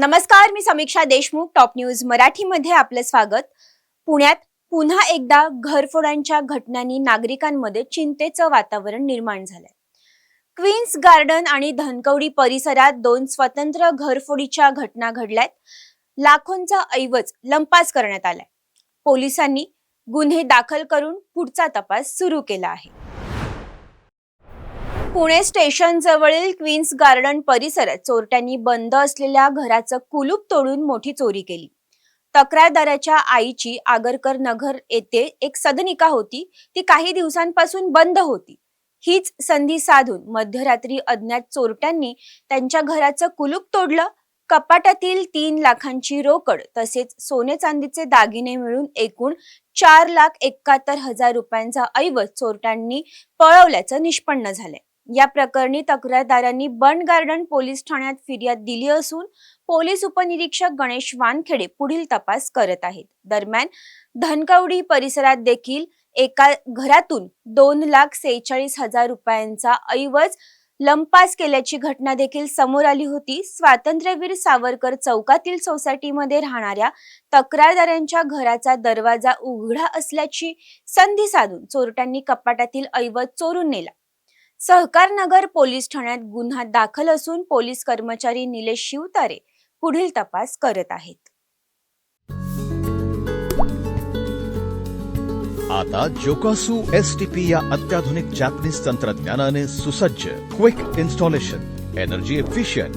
नमस्कार मी Samiksha Deshmukh top news मराठीमध्ये आपलं स्वागत. पुण्यात पुन्हा एकदा घरफोडांच्या घटनांनी नागरिकांमध्ये चिंतेचं वातावरण निर्माण झालंय. क्वीन्स गार्डन आणि धनकवडी परिसरात दोन स्वतंत्र घरफोडीच्या घटना घडल्यात. लाखोंचा ऐवज लंपास करण्यात आलाय. पोलिसांनी गुन्हे दाखल करून पुढचा तपास सुरू केला आहे. पुणे स्टेशन जवळील क्वीन्स गार्डन परिसरात चोरट्यांनी बंद असलेल्या घराचं कुलूप तोडून मोठी चोरी केली. तक्रारदाराच्या आईची आगरकर नगर येथे एक सदनिका होती. ती काही दिवसांपासून बंद होती. हीच संधी साधून मध्यरात्री अज्ञात चोरट्यांनी त्यांच्या घराचं कुलूप तोडलं. कपाटातील तीन लाखांची रोकड तसेच सोने चांदीचे दागिने मिळून एकूण चार लाख एकाहत्तर हजार रुपयांचा ऐवज चोरट्यांनी पळवल्याचं निष्पन्न झालंय. या प्रकरणी तक्रारदारांनी बंड गार्डन पोलीस ठाण्यात फिर्याद दिली असून पोलीस उपनिरीक्षक गणेश वानखेडे पुढील तपास करत आहेत. दरम्यान धनकवडी परिसरात देखील एका घरातून दोन लाख सेहेचाळीस हजार रुपयांचा ऐवज लंपास केल्याची घटना देखील समोर आली होती. स्वातंत्र्यवीर सावरकर चौकातील सोसायटीमध्ये राहणाऱ्या तक्रारदारांच्या घराचा दरवाजा उघडा असल्याची संधी साधून चोरट्यांनी कपाटातील ऐवज चोरून नेला. सहकार नगर पोलीस ठाण्यात गुन्हा दाखल असून पोलीस कर्मचारी निलेश शिवतारे पुढील तपास करत आहेत. आता जोकासू एस टी पी या अत्याधुनिक जॅपनीज तंत्रज्ञानाने सुसज्ज quick installation energy efficient